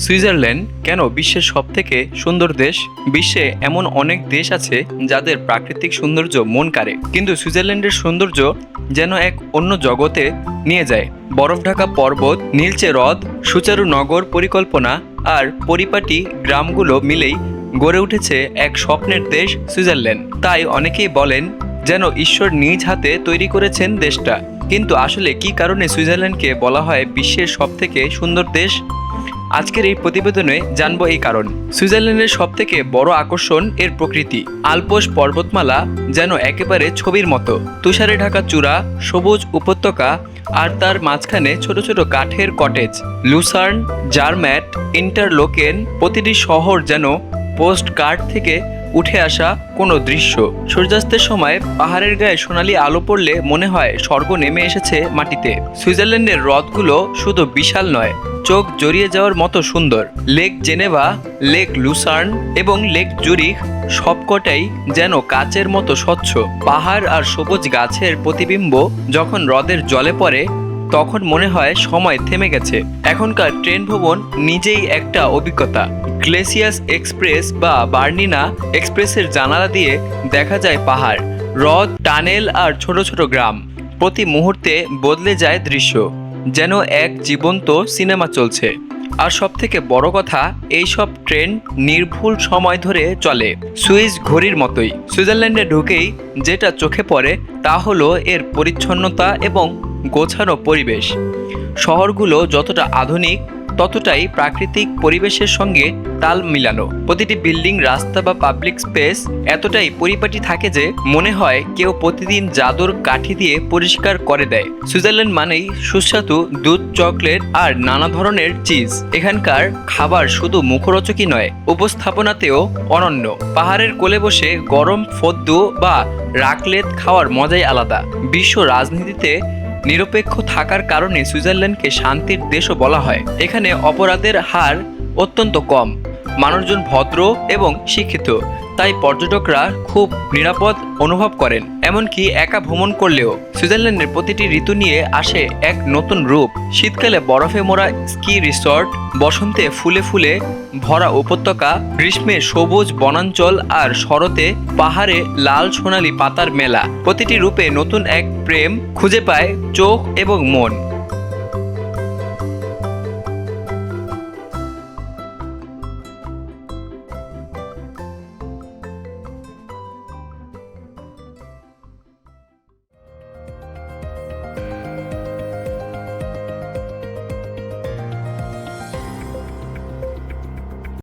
Switzerland কেন বিশ্বের সবথেকে সুন্দর দেশ? বিশ্বে এমন অনেক দেশ আছে যাদের প্রাকৃতিক সৌন্দর্য মন কাড়ে। কিন্তু সুইজারল্যান্ডের সৌন্দর্য যেন এক অন্য জগতে নিয়ে যায়। বরফ ঢাকা পর্বত, নীলচে হ্রদ, সুচারু নগর পরিকল্পনা আর পরিপাটি গ্রামগুলো মিলেই গড়ে উঠেছে এক স্বপ্নের দেশ সুইজারল্যান্ড। তাই অনেকেই বলেন যেন ঈশ্বর নিজ হাতে তৈরি করেছেন দেশটা। কিন্তু আসলে কি কারণে সুইজারল্যান্ডকে বলা হয় বিশ্বের সবথেকে সুন্দর দেশ? আজকের এই প্রতিবেদনে জানব এই কারণ। সুইজারল্যান্ডের সব থেকে বড় আকর্ষণ এর প্রকৃতি। আলপোস পর্বতমালা যেন একেবারে ছবির মতো। তুষারে ঢাকা চূড়া, সবুজ উপত্যকা আর তার মাঝখানে ছোট ছোট কাঠের কটেজ লুসার্ন, জারম্যাট, ইন্টারলোকেন প্রতিটি শহর যেন পোস্ট কার্ড থেকে উঠে আসা কোনো দৃশ্য। সূর্যাস্তের সময় পাহাড়ের গায়ে সোনালি আলো পড়লে মনে হয় স্বর্গ নেমে এসেছে মাটিতে। সুইজারল্যান্ডের হ্রদগুলো শুধু বিশাল নয় চোখ জড়িয়ে যাওয়ার মতো সুন্দর। লেক জেনেভা, লেক লুসার্ন এবং লেক জুরিখ সবকটাই যেন কাচের মতো স্বচ্ছ। পাহাড় আর সবুজ গাছের প্রতিবিম্ব যখন হ্রদের জলে পড়ে, তখন মনে হয় সময় থেমে গেছে। এখনকার ট্রেন ভবন নিজেই একটা অভিজ্ঞতা। গ্লেসিয়াস এক্সপ্রেস বা বার্নিনা এক্সপ্রেসের জানালা দিয়ে দেখা যায় পাহাড়, হ্রদ, টানেল আর ছোট ছোট গ্রাম। প্রতি মুহূর্তে বদলে যায় দৃশ্য। যেন এক জীবন্ত সিনেমা চলছে। আর সব থেকে বড় কথা এই সব ট্রেন নির্ভুল সময় ধরে চলে সুইস ঘড়ির মতোই। সুইজারল্যান্ডে ঢুকেই যেটা চোখে পড়ে, তা হলো এর পরিচ্ছন্নতা এবং গোছানো পরিবেশ। শহরগুলো যতটা আধুনিক, ততটাই প্রাকৃতিক পরিবেশের সঙ্গে তাল মিলানো। প্রতিটি বিল্ডিং, রাস্তা বা পাবলিক স্পেস এতটাই পরিপাটি থাকে যে মনে হয় কেউ প্রতিদিন জাদুর কাঠি দিয়ে পরিষ্কার করে দেয়। সুইজারল্যান্ড মানেই সুস্বাদু দুধ, চকলেট আর নানা ধরনের চিজ। এখানকার খাবার শুধু মুখরোচকই নয়, উপস্থাপনাতেও অনন্য। পাহাড়ের কোলে বসে গরম ফদ্দু বা রাকলেত খাওয়ার মজাই আলাদা। বিশ্ব রাজনীতিতে নিরপেক্ষ থাকার কারণে সুইজারল্যান্ডকে শান্তির দেশও বলা হয়। এখানে অপরাধের হার অত্যন্ত কম। মানুষজন ভদ্র এবং শিক্ষিত, তাই পর্যটকরা খুব নিরাপদ অনুভব করেন। এমনকি একা ভ্রমণ করলেও সুইজারল্যান্ডের প্রতিটি ঋতু নিয়ে আসে এক নতুন রূপ। শীতকালে বরফে মোড়া স্কি রিসর্ট, বসন্তে ফুলে ফুলে ভরা উপত্যকা, গ্রীষ্মে সবুজ বনাঞ্চল আর শরতে পাহাড়ে লাল সোনালি পাতার মেলা। প্রতিটি রূপে নতুন এক প্রেম খুঁজে পায় চোখ এবং মন।